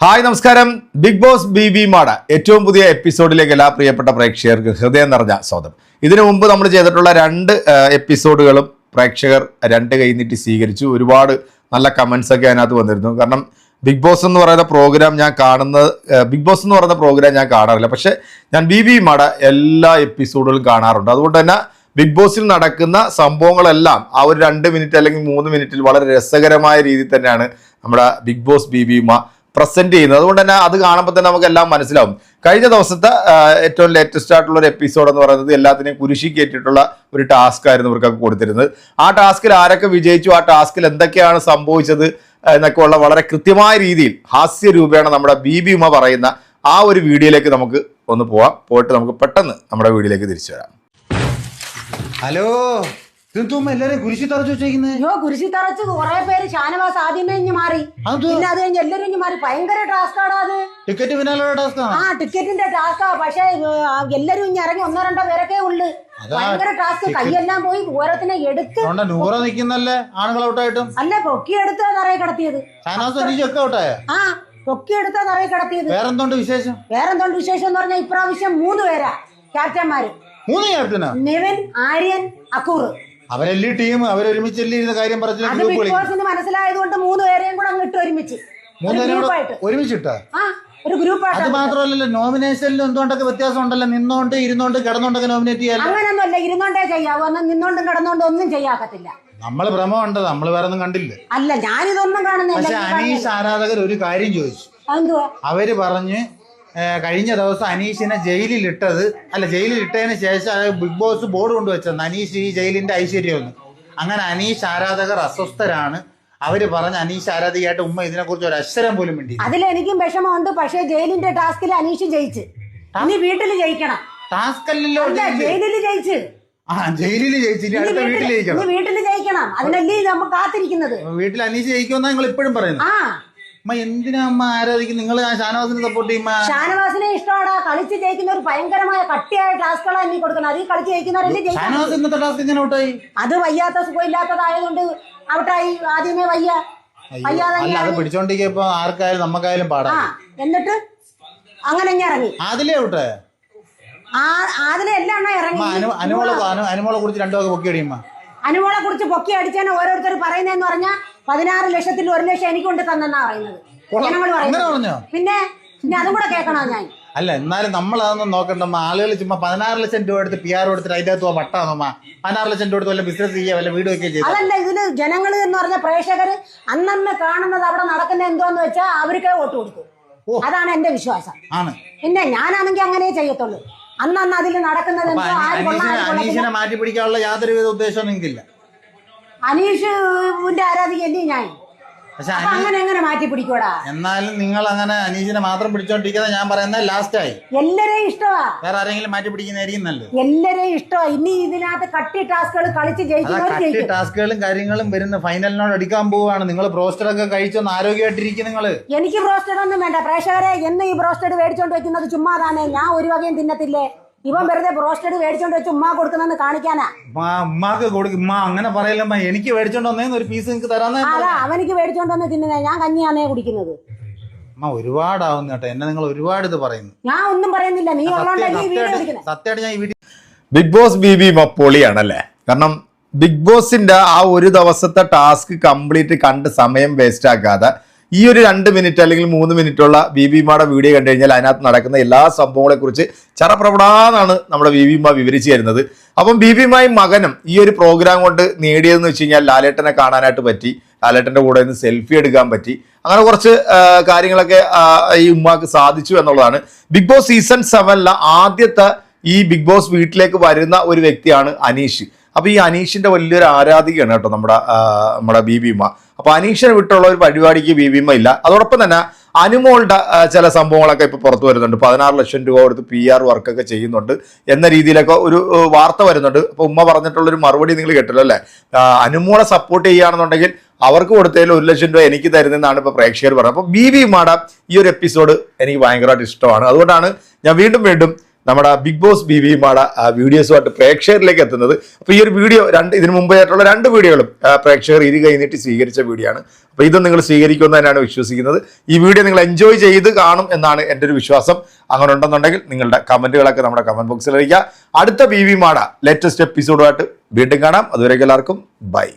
Hi നമസ്കാരം. Big boss B B മാട ഏറ്റവും പുതിയ എപ്പിസോഡിലേക്ക് എല്ലാ പ്രിയപ്പെട്ട പ്രേക്ഷകർക്ക് ഹൃദയം നിറഞ്ഞ സ്വാഗതം. ഇതിനു മുമ്പ് നമ്മൾ ചെയ്തിട്ടുള്ള രണ്ട് എപ്പിസോഡുകളും പ്രേക്ഷകർ രണ്ട് കൈനീട്ടി സ്വീകരിച്ചു. ഒരുപാട് നല്ല കമൻസ് ഒക്കെ അതിനകത്ത് വന്നിരുന്നു. കാരണം ബിഗ് ബോസ് എന്ന് പറയുന്ന പ്രോഗ്രാം ഞാൻ കാണുന്നത് ബിഗ് ബോസ് എന്ന് പറയുന്ന പ്രോഗ്രാം ഞാൻ കാണാറില്ല. പക്ഷേ ഞാൻ ബി ബി മാട എല്ലാ എപ്പിസോഡുകളും കാണാറുണ്ട്. അതുകൊണ്ട് തന്നെ ബിഗ് ബോസിൽ നടക്കുന്ന സംഭവങ്ങളെല്ലാം ആ ഒരു രണ്ട് മിനിറ്റ് അല്ലെങ്കിൽ മൂന്ന് മിനിറ്റിൽ വളരെ രസകരമായ രീതിയിൽ തന്നെയാണ് നമ്മുടെ ബിഗ് ബോസ് ബി ബി മാ പ്രസന്റ് ചെയ്യുന്നത്. അതുകൊണ്ട് തന്നെ അത് കാണുമ്പോൾ തന്നെ നമുക്ക് എല്ലാം മനസ്സിലാവും. കഴിഞ്ഞ ദിവസത്തെ ഏറ്റവും ലേറ്റസ്റ്റ് ആയിട്ടുള്ള ഒരു എപ്പിസോഡ് എന്ന് പറയുന്നത് എല്ലാത്തിനെയും കുരിശി കയറ്റിയിട്ടുള്ള ഒരു ടാസ്ക് ആയിരുന്നു ഇവർക്കൊക്കെ കൊടുത്തിരുന്നത്. ആ ടാസ്കിൽ ആരൊക്കെ വിജയിച്ചു? ആ ടാസ്കിൽ എന്തൊക്കെയാണ് സംഭവിച്ചത് എന്നൊക്കെ ഉള്ള വളരെ കൃത്യമായ രീതിയിൽ ഹാസ്യ രൂപേണ നമ്മുടെ ബി ബി ഉമ പറയുന്ന ആ ഒരു വീഡിയോയിലേക്ക് നമുക്ക് ഒന്ന് പോവാം. പോയിട്ട് നമുക്ക് പെട്ടെന്ന് നമ്മുടെ വീഡിയോയിലേക്ക് തിരിച്ചു വരാം. ഹലോ? ഇതെന്തുമ്മ എല്ലാരും കുരിശി തറച്ചു വെച്ചേക്കുന്നത് അയ്യോ കുരിശി തറച്ച് കുറെ പേര് ഷാനവാസ് ആദ്യമേ ഇഞ്ഞ് മാറി. പിന്നെ അത് കഴിഞ്ഞ് എല്ലാരും ഇഞ്ഞ് മാറി. ഭയങ്കര ടാസ്കാടാ അത്. ടിക്കറ്റ് പിന്നാലുള്ള ടാസ്ക് ആ ടിക്കറ്റിന്റെ ടാസ്കാ പക്ഷെ എല്ലാരും ഇഞ്ഞ് ഇറങ്ങി ഒന്നോ രണ്ടോ പേരൊക്കെ ഉള്ളു. ഭയങ്കര ടാസ്ക്. കൈയെല്ലാം പോയി ഓരോത്തിനെ എടുത്ത് നൂറ നിക്കുന്നല്ലേ ആണുങ്ങൾ ഔട്ടായിട്ടും? അല്ല പൊക്കി എടുത്താ നിറയെ കിടത്തിയത്. ഷാനവാസ് ഔട്ടായ? ആ പൊക്കി എടുത്താ നിറയെ കിടത്തിയത്. വേറെന്തോണ്ട് വിശേഷം? വേറെന്തോണ്ട് വിശേഷം എന്ന് പറഞ്ഞാൽ ഇപ്രാവശ്യം മൂന്ന് പേരാ ക്യാപ്റ്റന്മാര്. മൂന്ന് ക്യാപ്റ്റനാ? നിവിൻ ആര്യൻ അക്കൂർ അവരെല്ലാം ടീം അവരൊരുമിച്ചല്ലേ ഇരുന്ന കാര്യം പറഞ്ഞു അത് ബിഗ് ബോസിന് മനസ്സിലായതുകൊണ്ട് മൂന്ന് പേരെയും കൂടെ അങ്ങ് ഇട്ട് ഒരുമിച്ച്. പേരും ഗ്രൂപ്പായിട്ട് കൂടെ ആ ഒരു ഗ്രൂപ്പായിട്ട് അത് മാത്രമല്ലല്ലോ നോമിനേഷനിലും എന്തുകൊണ്ടൊക്കെ വ്യത്യാസം ഉണ്ടല്ലോ നിന്നോണ്ട് ഇരുന്നോണ്ട് കിടന്നോണ്ടൊക്കെ നോമിനേറ്റ് ചെയ്യാലോ? അങ്ങനൊന്നുമല്ല ഇരുന്നോണ്ടേ ചെയ്യാവൂ. അന്ന് നിന്നോണ്ടും കിടന്നോണ്ടും ഒന്നും ചെയ്യാക്കത്തില്ല. നമ്മൾ ഭ്രമം ഉണ്ട് നമ്മൾ വേറെ ഒന്നും കണ്ടില്ല. അല്ല ഞാനിതൊന്നും കാണുന്നില്ല പക്ഷെ അനീഷ് ആരാധകർ ഒരു കാര്യം ചോദിച്ചു. എന്തുവാ അവർ പറഞ്ഞ് കഴിഞ്ഞ ദിവസം അനീഷിനെ ജയിലിൽ ഇട്ടത് അല്ല ജയിലിൽ ഇട്ടതിന് ശേഷം ബിഗ് ബോസ് ബോർഡ് കൊണ്ടുവച്ചത് അനീഷ് ഈ ജയിലിന്റെ ഐശ്വര്യമെന്ന്. അങ്ങനെ അനീഷ് ആരാധകർ അസ്വസ്ഥരാണ്. അവർ പറഞ്ഞ അനീഷ് ആരാധികയായിട്ട് ഉമ്മ ഇതിനെ കുറിച്ച് ഒരു അക്ഷരം പോലും വേണ്ടി അതിലെനിക്കും വിഷമമുണ്ട് പക്ഷേ ജയിലിന്റെ ടാസ്കിൽ അനീഷ് ജയിച്ച്. ഇനി വീട്ടിൽ ജയിക്കണം. ടാസ്ക് അല്ലല്ലോ ജയിലിൽ ജയിച്ച്. ആ ജയിലിൽ ജയിച്ചില്ല അടുത്ത വീട്ടിൽ ജയിക്കണം. വീട്ടിൽ ജയിക്കണം. അതിനല്ലേ നമ്മൾ കാത്തിരിക്കുന്നത്? വീട്ടിൽ അനീഷ് ജയിക്കുമെന്നാ നിങ്ങൾ ഇപ്പോഴും പറയുന്നത്. ആ. അമ്മ എന്തിനാ അമ്മ ആരാധിക്കും? നിങ്ങൾ ഷാനവാസിനെ സപ്പോർട്ട് ചെയ്യുമ്പോ? ഷാനവാസിനെ ഇഷ്ടമാടാ. കളിച്ച് ജയിക്കുന്ന ഒരു ഭയങ്കരമായ കട്ടിയായ ടാസ്കുകളാണ് നീ കൊടുക്കുന്നത്. അതിൽ കളിച്ച് ജയിക്കുന്നവരല്ലേ ജയിക്കണം ഷാനവാസ് ഇന്നത്തെ ടാസ്ക് ഇങ്ങനെ ഔട്ടായി അത് വയ്യാത്ത സുഖമില്ലാത്തതായതുകൊണ്ട് ഔട്ടായി ആദ്യമേ വയ്യ. അല്ല അത് പിടിച്ചോണ്ടിരിക്കുമ്പോ ആർക്കായാലും നമുക്കായാലും പാടാം. എന്നിട്ട് അങ്ങനെ ഇറങ്ങി. അതിലേ ഔട്ടേ അനുമോളെ കുറിച്ച് രണ്ടു പൊക്കി അടിയമ്മ. അനുമോളെ കുറിച്ച് പൊക്കി അടിച്ചാൽ ഓരോരുത്തർ പറയുന്നതെന്ന് പറഞ്ഞാൽ പതിനാറ് ലക്ഷത്തിൽ ഒരു ലക്ഷം എനിക്ക് കൊണ്ട് തന്നെന്നാ പറയുന്നത്. ജനങ്ങൾ പറയുന്നത്. പിന്നെ പിന്നെ അതും കൂടെ കേൾക്കണോ ഞാൻ? അല്ല എന്നാലും നമ്മൾ അതൊന്നും നോക്കണ്ടമ്മ ആളുകൾ ചുമ്മാ പതിനാറ് ലക്ഷം രൂപ എടുത്ത് പി ആർ എടുത്തിട്ട് അതിന്റെ അകത്ത് വട്ടാന്നമ്മ പതിനാറ് ലക്ഷം രൂപ എടുത്ത് വല്ല ബിസിനസ് ചെയ്യുക വല്ല വീട് വെക്കുകയും ചെയ്താൽ അതല്ല ഇതിൽ ജനങ്ങൾ എന്ന് പറഞ്ഞ പ്രേക്ഷകർ അന്നന്ന് കാണുന്നത് അവിടെ നടക്കുന്ന എന്തോന്ന് വെച്ചാൽ അവർക്ക് വോട്ട് കൊടുക്കും. അതാണ് എന്റെ വിശ്വാസം. ആണ്. പിന്നെ ഞാനാണെങ്കിൽ അങ്ങനെ ചെയ്യത്തുള്ളൂ. അന്നന്ന് അതിൽ നടക്കുന്നത് മാറ്റി പിടിക്കാനുള്ള യാതൊരുവിധ ഉദ്ദേശവും നിങ്ങൾക്കില്ല അനീഷിന്റെ ആരാധിക്കല്ലേ ഞാൻ? പക്ഷെ അപ്പൊ അങ്ങനെ എങ്ങനെ മാറ്റി പിടിക്കൂടാ എന്നാലും നിങ്ങൾ അങ്ങനെ അനീഷിനെ മാത്രം പിടിച്ചോണ്ടിരിക്കുന്നത് ഞാൻ പറയുന്നത് ലാസ്റ്റ് ആയി എല്ലാരെയും ഇഷ്ടമാ വേറെ ആരെങ്കിലും മാറ്റി പിടിക്കുന്നതായിരിക്കും നല്ലത്. എല്ലാരെയും ഇഷ്ടമാ ഇനി ഇതിനകത്ത് കട്ടി ടാസ്കുകൾ കളിച്ച് അതാ ജയിക്കുന്നവർ കട്ടി ജയിക്കും. ടാസ്കുകളും കാര്യങ്ങളും വരുന്ന ഫൈനലിനോട് അടിക്കാൻ പോവുകയാണ്. നിങ്ങൾ പ്രോസ്റ്ററൊക്കെ കഴിച്ചൊന്ന് ആരോഗ്യമായിട്ടിരിക്കും നിങ്ങൾ എനിക്ക് ബ്രോസ്റ്റഡ് ഒന്നും വേണ്ട. പ്രേക്ഷകരെ എന്ന് ഈ ബ്രോസ്റ്റഡ് മേടിച്ചോണ്ട് വെക്കുന്നത് ചുമ്മാതാണ് ഞാൻ ഒരു വകയും തിന്നത്തില്ലേ? ഇവൻ വെറുതെ ബ്രോസ്റ്റഡ് മേടിച്ചോണ്ട് വെച്ച് ഉമ്മ കൊടുക്കുന്നെന്ന് കാണിക്കാനാ. ഉമ്മാക്ക് കൊടുക്കും. ഉമ്മ അങ്ങനെ പറയല്ലമ്മ എനിക്ക് മേടിച്ചോണ്ട് വന്നേന്ന് ഒരു പീസ് നിങ്ങൾക്ക് തരാന്നേ അതാ അവനിക്ക് മേടിച്ചോണ്ട് വന്ന് തിന്നുന്നത് ഞാൻ കഞ്ഞിയാണേ കുടിക്കുന്നത്. അമ്മ ഒരുപാടാവുന്നു കേട്ടോ. എന്നെ നിങ്ങൾ ഒരുപാട് ഇത് പറയുന്നു. ഞാൻ ഒന്നും പറയുന്നില്ല. നീ ഉള്ളോണ്ടല്ലേ ഈ വീഡിയോ സത്യമായിട്ട് എടുക്കുന്നത് സത്യമായിട്ട് ഞാൻ ഈ video Big Boss B B മപ്പോളിയാണല്ലേ? കാരണം ബിഗ് ബോസിന്റെ ആ ഒരു ദിവസത്തെ ടാസ്ക് കംപ്ലീറ്റ് കണ്ട് സമയം വേസ്റ്റ് ആക്കാതെ ഈ ഒരു രണ്ട് മിനിറ്റ് അല്ലെങ്കിൽ മൂന്ന് മിനിറ്റുള്ള ബി ബി മാടെ വീഡിയോ കണ്ടു കഴിഞ്ഞാൽ അതിനകത്ത് നടക്കുന്ന എല്ലാ സംഭവങ്ങളെക്കുറിച്ച് ചറപ്രപടാന്നാണ് നമ്മുടെ ബി ബി മാ വിവരിച്ചു തരുന്നത്. അപ്പം ബി ബി മായും മകനും ഈ ഒരു പ്രോഗ്രാം കൊണ്ട് നേടിയതെന്ന് വെച്ച് കഴിഞ്ഞാൽ ലാലേട്ടനെ കാണാനായിട്ട് പറ്റി. ലാലേട്ടന്റെ കൂടെ നിന്ന് സെൽഫി എടുക്കാൻ പറ്റി. അങ്ങനെ കുറച്ച് കാര്യങ്ങളൊക്കെ ഈ ഉമ്മാക്ക് സാധിച്ചു എന്നുള്ളതാണ്. ബിഗ് ബോസ് സീസൺ സെവനിലെ ആദ്യത്തെ ഈ ബിഗ് ബോസ് വീട്ടിലേക്ക് വരുന്ന ഒരു വ്യക്തിയാണ് അനീഷ്. അപ്പോൾ ഈ അനീഷിന്റെ വലിയൊരു ആരാധികയാണ് കേട്ടോ നമ്മുടെ നമ്മുടെ ബി ബീബിമ അപ്പൊ അനീഷിനെ വിട്ടുള്ള ഒരു പരിപാടിക്ക് ബീബിമ ഇല്ല അതോടൊപ്പം തന്നെ അനുമോളുടെ ചില സംഭവങ്ങളൊക്കെ ഇപ്പൊ പുറത്തു വരുന്നുണ്ട്. പതിനാറ് ലക്ഷം രൂപ കൊടുത്ത് പി ആർ വർക്കൊക്കെ ചെയ്യുന്നുണ്ട് എന്ന രീതിയിലൊക്കെ ഒരു വാർത്ത വരുന്നുണ്ട്. അപ്പൊ ഉമ്മ പറഞ്ഞിട്ടുള്ള ഒരു മറുപടി നിങ്ങൾ കേട്ടല്ലോ അല്ലേ? അനുമോളെ സപ്പോർട്ട് ചെയ്യുകയാണെന്നുണ്ടെങ്കിൽ അവർക്ക് കൊടുത്തതിൽ ഒരു ലക്ഷം രൂപ എനിക്ക് തരുന്നതെന്നാണ് ഇപ്പൊ പ്രേക്ഷകർ പറഞ്ഞത്. അപ്പൊ ബി ബി മാഡം ഈ ഒരു എപ്പിസോഡ് എനിക്ക് ഭയങ്കരമായിട്ട് ഇഷ്ടമാണ്. അതുകൊണ്ടാണ് ഞാൻ വീണ്ടും വീണ്ടും നമ്മുടെ ബിഗ് ബോസ് ബി വി മാട വീഡിയോസുമായിട്ട് പ്രേക്ഷകരിലേക്ക് എത്തുന്നത്. അപ്പോൾ ഈ ഒരു വീഡിയോ രണ്ട് ഇതിനു മുമ്പായിട്ടുള്ള രണ്ട് വീഡിയോകളും പ്രേക്ഷകർ ഇരു കഴിഞ്ഞിട്ട് സ്വീകരിച്ച വീഡിയോ ആണ് അപ്പോൾ ഇത് നിങ്ങൾ സ്വീകരിക്കുമെന്ന് തന്നെയാണ് വിശ്വസിക്കുന്നത്. ഈ വീഡിയോ നിങ്ങൾ എൻജോയ് ചെയ്ത് കാണും എന്നാണ് എന്റെ ഒരു വിശ്വാസം. അങ്ങനെ ഉണ്ടെന്നുണ്ടെങ്കിൽ നിങ്ങളുടെ കമന്റുകളൊക്കെ നമ്മുടെ കമന്റ് ബോക്സിൽ അറിയിക്കുക. അടുത്ത ബി വി മാട ലേറ്റസ്റ്റ് എപ്പിസോഡുമായിട്ട് വീണ്ടും കാണാം. അതുവരേക്കും എല്ലാവർക്കും ബൈ